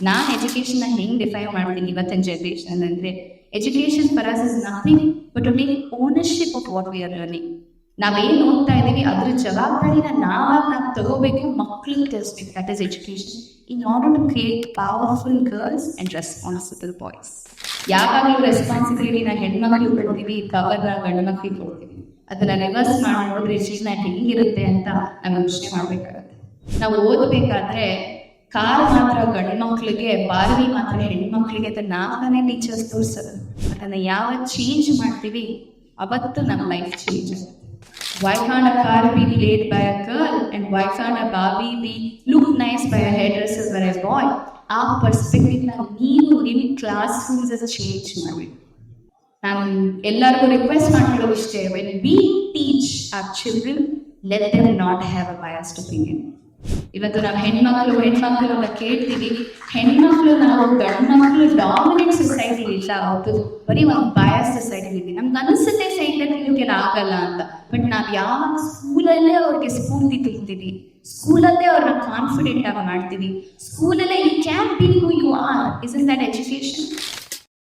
ನಾನು ಎಜುಕೇಶನ್ ಹೆಂಗ್ ಡಿಫೈನ್ ಮಾಡ್ತೀನಿ ಇವತ್ತಿನ ಜನರೇಷನ್ ಅಂದ್ರೆ education for us is nothing but make ownership of what we are learning ನಾವೇನು ಓದ್ತಾ ಇದೀವಿ, ಅದ್ರ ಜವಾಬ್ದಾರಿನ ನಾವಾಗ ನಾವು ತಗೋಬೇಕು ಮಕ್ಳಿಗೆ ತಿಳಿಸ್ಬೇಕು. That is education in order to create powerful girls and responsible boys ಯಾವಾಗಲೂ ನಾ ಹೆಣ್ಮಕ್ಳು ಕೊಡ್ತೀವಿ ಕವರ್ನ ಗಂಡು ಮಕ್ಳಿಗೆ ಕೊಡ್ತೀವಿ. ಅದನ್ನ ರಿವರ್ಸ್ ಮಾಡಿ ನೋಡಿದ್ರೆ ಜೀವನ ಹೆಂಗಿರುತ್ತೆ ಅಂತ ನಾವು ಯೋಚನೆ ಮಾಡ್ಬೇಕಾಗತ್ತೆ. ನಾವು ಓದಬೇಕಾದ್ರೆ ಕಾರ್ ಮಾತ್ರ ಗಂಡು ಮಕ್ಕಳಿಗೆ ಬಾರ್ವಿ ಮಾತ್ರ, ಹೆಣ್ಮಕ್ಳಿಗೆ ಅಂತ ನಾವೇ ಟೀಚರ್ಸ್ ತೋರಿಸೋದು ಅದನ್ನ ಯಾವ ಚೇಂಜ್ ಮಾಡ್ತೀವಿ? ಅವತ್ತು ನಮ್ಮ life change why can a car be be by a girl and why can a Bobby be look nice by a a hairdresser or a boy ಆ ಪರ್ಸ್ಪೆಕ್ಟಿವ್ನ ನೀವು ನಿಮ್ಮ ಕ್ಲಾಸ್ ರೂಮ್ಸ್ ಚೇಂಜ್ ಮಾಡಿ. ನಾನು ಎಲ್ಲರಿಗೂ ರಿಕ್ವೆಸ್ಟ್ ಮಾಡಿರೋ ಇಷ್ಟೇ when we teach our children let them not have a biased opinion ಇವತ್ತು ನಾವು ಹೆಣ್ಮಕ್ಳು ಹೆಣ್ಮಕ್ಳು ಅಂತ ಕೇಳ್ತೀವಿ. ಹೆಣ್ಮಕ್ಳು ನಾವು ಗಂಡು ಮಕ್ಕಳು ಡಾಮಿನೆಂಟ್ ಸೊಸೈಟಿ ಇಲ್ಲ. ಅದು ಬರೀ ಒಂದು ಬಯಾಸ್ ಸೊಸೈಟಿ ಇದೆ ನಮ್ಗೆ ಅನಿಸುತ್ತೆ ಸೈಕಲ್ ಕಲಿಯೋಕೆ ಆಗಲ್ಲ ಅಂತ. ಬಟ್ ನಾವು ಯಾವ ಸ್ಕೂಲಲ್ಲೇ ಅವ್ರಿಗೆ ಸ್ಫೂರ್ತಿ ತುಂಬ್ತೀವಿ ಸ್ಕೂಲಲ್ಲೇ ಅವ್ರನ್ನ ಕಾನ್ಫಿಡೆಂಟ್ ಆಗಿ ಮಾಡ್ತೀವಿ. ಸ್ಕೂಲಲ್ಲೇ you can be who you are is in that education